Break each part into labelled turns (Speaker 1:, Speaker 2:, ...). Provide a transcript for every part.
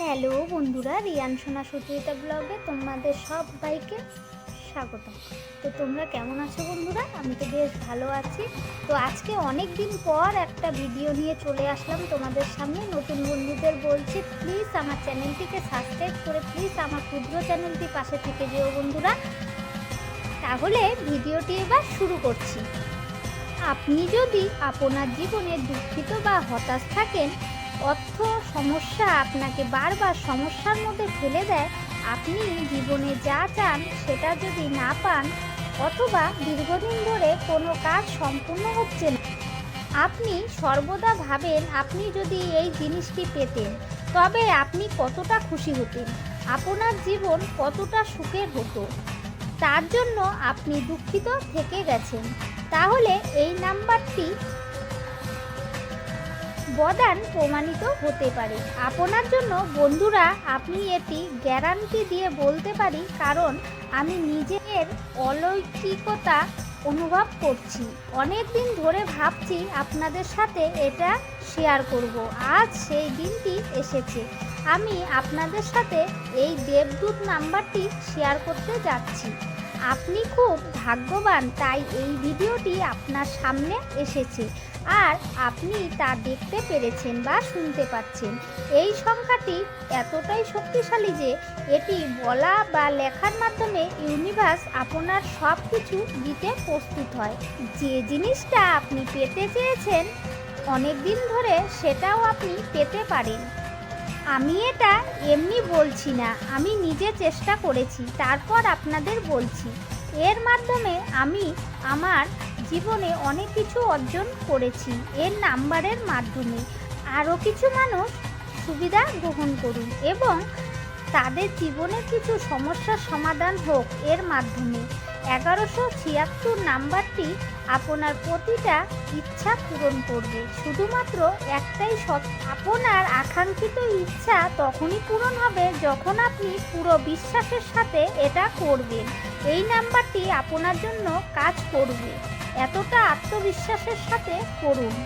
Speaker 1: Hello বন্ধুরা, রিয়ান সোনা সুচরিতা ব্লগে তোমাদের সবাইকে স্বাগত। তো তোমরা কেমন আছো বন্ধুরা? আমি তো বেশ ভালো আছি। তো আজকে অনেক দিন পর একটা ভিডিও নিয়ে চলে আসলাম তোমাদের সামনে। নতুন বন্ধুদের বলছি প্লিজ আমার চ্যানেলটিকে সাবস্ক্রাইব করে প্লিজ আমার ক্ষুদ্র চ্যানেলটি পাশে থেকে যেও বন্ধুরা। তাহলে ভিডিওটি এবার শুরু করছি। আপনি যদি আপনার জীবনে দুঃখিত বা হতাশ থাকেন অর্থ সমস্যা আপনাকে বারবার সমস্যার মধ্যে ফেলে দেয়, আপনি জীবনে যা চান সেটা যদি না পান অথবা দীর্ঘদিন ধরে কোনো কাজ সম্পূর্ণ হচ্ছে না। আপনি সর্বদা ভাবেন আপনি যদি এই জিনিসটি পেতেন, তবে আপনি কতটা খুশি হতেন, আপনার জীবন কতটা সুখের হতো। তার জন্য আপনি দুঃখিত থেকে গেছেন। তাহলে এই নাম্বারটি বদান প্রমাণিত হতে পারে। আপনার জন্য, বন্ধুরা আপনি এটি গ্যারান্টি দিয়ে বলতে পারি, কারণ আমি নিজের অলৌকিকতা অনুভব করছি। অনেক দিন ধরে ভাবছি আপনাদের সাথে এটা শেয়ার করব। আজ সেই দিনটি এসেছে। আমি আপনাদের সাথে এই দেবদূত নাম্বারটি শেয়ার করতে যাচ্ছি। আপনি খুব ভাগ্যবান, তাই এই ভিডিওটি আপনার সামনে এসেছে। আর আপনি তা দেখতে পেরেছেন বা শুনতে পাচ্ছেন। এই সংখ্যাটি এতটাই শক্তিশালী যে এটি বলা বা লেখার মাধ্যমে ইউনিভার্স আপনার সব কিছু দিতে প্রস্তুত হয়। যে জিনিসটা আপনি পেতে চেয়েছেন, অনেক দিন ধরে সেটাও আপনি পেতে পারেন। আমি এটা এমনি বলছি না, আমি নিজে চেষ্টা করেছি, তারপর আপনাদের বলছি। এর মাধ্যমে আমি আমার জীবনে অনেক কিছু অর্জন করেছি। এর নাম্বারের মাধ্যমে। আরও কিছু মানুষ সুবিধা গ্রহণ করুন এবং তাদের জীবনে কিছু সমস্যার সমাধান হোক এর মাধ্যমে। এগারোশো ছিয়াত্তর নাম্বারটি আপনার প্রতিটা ইচ্ছা পূরণ করবে। শুধুমাত্র একটাই সৎ আপনার আকাঙ্ক্ষিত ইচ্ছা তখনই পূরণ হবে যখন আপনি পুরো বিশ্বাসের সাথে এটা করবেন। এই নাম্বারটি আপনার জন্য কাজ করবে। এতটা আত্মবিশ্বাসের সাথে করুন।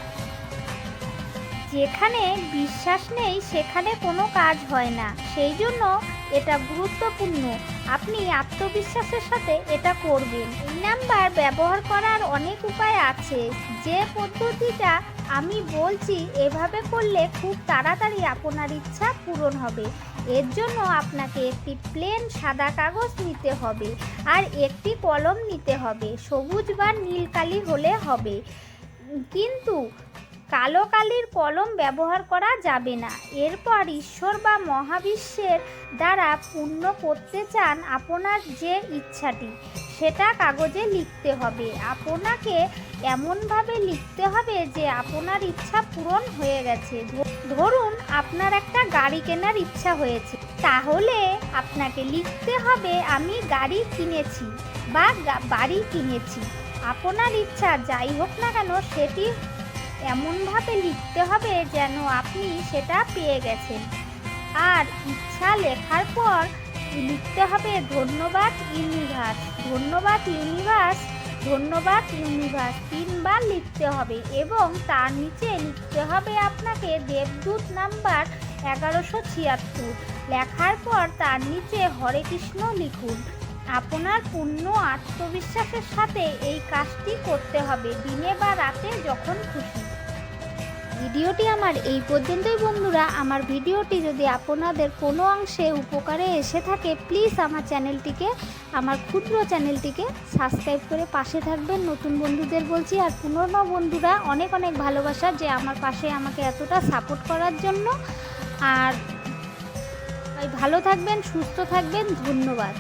Speaker 1: যেখানে বিশ্বাস নেই, সেখানে কোনো কাজ হয় না। সেই জন্য এটা গুরুত্বপূর্ণ। আপনি আত্মবিশ্বাসের সাথে এটা করবেন। এই নাম্বার ব্যবহার করার অনেক উপায় আছে। যে পদ্ধতিটা আমি বলছি, এভাবে করলে খুব তাড়াতাড়ি আপনার ইচ্ছা পূরণ হবে। এর জন্য আপনাকে একটি প্লেন সাদা কাগজ নিতে হবে আর একটি কলম নিতে হবে। সবুজ বা নীল কালি হলে হবে। কিন্তু কালো কালির কলম ব্যবহার করা যাবে না। এরপর ঈশ্বর বা মহাবিশ্বের দ্বারা পূর্ণ করতে চান আপনার যে ইচ্ছাটি। সেটা কাগজে লিখতে হবে। আপনাকে এমনভাবে লিখতে হবে যে আপনার ইচ্ছা পূরণ হয়ে গেছে। ধরুন আপনার একটা গাড়ি কেনার ইচ্ছা হয়েছে। তাহলে আপনাকে লিখতে হবে, আমি গাড়ি কিনেছি বা বাড়ি কিনেছি। আপনার ইচ্ছা যাই হোক না কেন সেটি এমনভাবে লিখতে হবে যেন আপনি সেটা পেয়ে গেছেন। আর ইচ্ছা লেখার পর লিখতে হবে ধন্যবাদ ইউনিভার্স ধন্যবাদ ইউনিভার্স ধন্যবাদ ইউনিভার্স তিনবার লিখতে হবে এবং তার নিচে লিখতে হবে আপনাকে দেবদূত নাম্বার এগারোশো ছিয়াত্তর। লেখার পর তার নিচে হরে কৃষ্ণ লিখুন। আপনার পূর্ণ আত্মবিশ্বাসের সাথে এই কাজটি করতে হবে দিনে বা রাতে যখন খুশি। ভিডিওটি আমার এই পর্যন্তই বন্ধুরা। আমার ভিডিওটি যদি আপনাদের কোনো অংশে উপকারে এসে থাকে প্লিজ আমার চ্যানেলটিকে, আমার ক্ষুদ্র চ্যানেলটিকে সাবস্ক্রাইব করে পাশে থাকবেন। নতুন বন্ধুদের বলছি, আর পুরনো বন্ধুরা, অনেক অনেক ভালোবাসা যে আমার পাশে আমাকে এতটা সাপোর্ট করার জন্য। আর ভালো থাকবেন, সুস্থ থাকবেন, ধন্যবাদ।